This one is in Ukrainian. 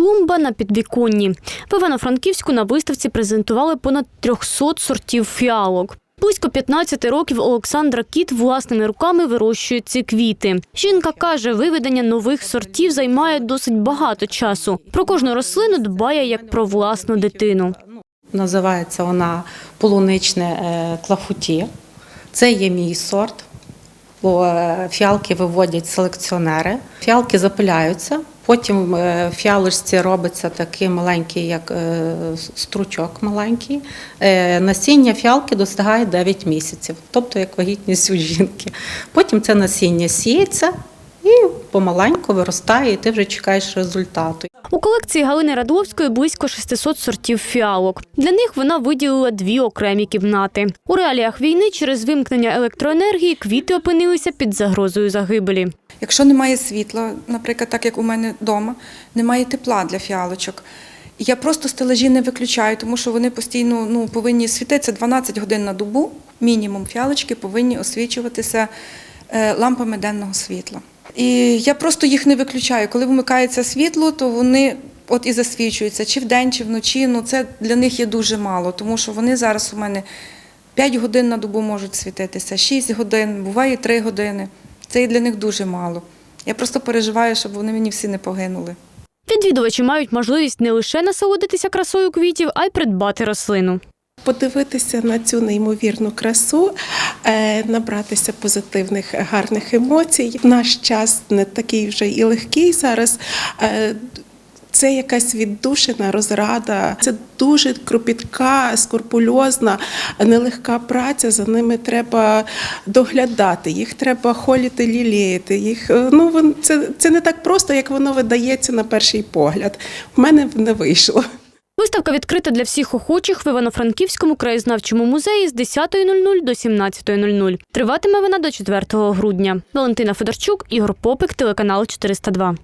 Клумба на підвіконні. В Івано-Франківську на виставці презентували понад 300 сортів фіалок. Близько 15 років Олександра Кіт власними руками вирощує ці квіти. Жінка каже, виведення нових сортів займає досить багато часу. Про кожну рослину дбає як про власну дитину. Називається вона полуничне е, клафуті. Це є мій сорт, бо е, фіалки виводять селекціонери. Фіалки запиляються, потім е, в фіалочці робиться такий маленький, як е, стручок маленький. Е, Насіння фіалки достигає 9 місяців, тобто як вагітність у жінки. Потім це насіння сіється помаленьку виростає, і ти вже чекаєш результату. У колекції Галини Радловської близько 600 сортів фіалок. Для них вона виділила дві окремі кімнати. У реаліях війни через вимкнення електроенергії квіти опинилися під загрозою загибелі. Якщо немає світла, наприклад, так як у мене вдома, немає тепла для фіалочок. Я просто стелажі не виключаю, тому що вони постійно ну, повинні світитися 12 годин на добу, мінімум фіалочки повинні освічуватися е, лампами денного світла. І я просто їх не виключаю. Коли вмикається світло, то вони от і засвічуються чи вдень, чи вночі. Ну це для них є дуже мало, тому що вони зараз у мене 5 годин на добу можуть світитися, 6 годин, буває 3 години. Це і для них дуже мало. Я просто переживаю, щоб вони мені всі не погинули. Відвідувачі мають можливість не лише насолодитися красою квітів, а й придбати рослину. Подивитися на цю неймовірну красу, е, набратися позитивних гарних емоцій. Наш час не такий вже і легкий зараз. Е, Це якась віддушина розрада. Це дуже кропітка, скрупульозна, нелегка праця. За ними треба доглядати, їх треба холіти, ліліяти. Їх е, ну це, це не так просто, як воно видається на перший погляд. В мене не вийшло. Виставка відкрита для всіх охочих в Івано-Франківському краєзнавчому музеї з 10.00 до 17.00. Триватиме вона до 4 грудня. Валентина Федорчук, Ігор Попик, телеканал 402.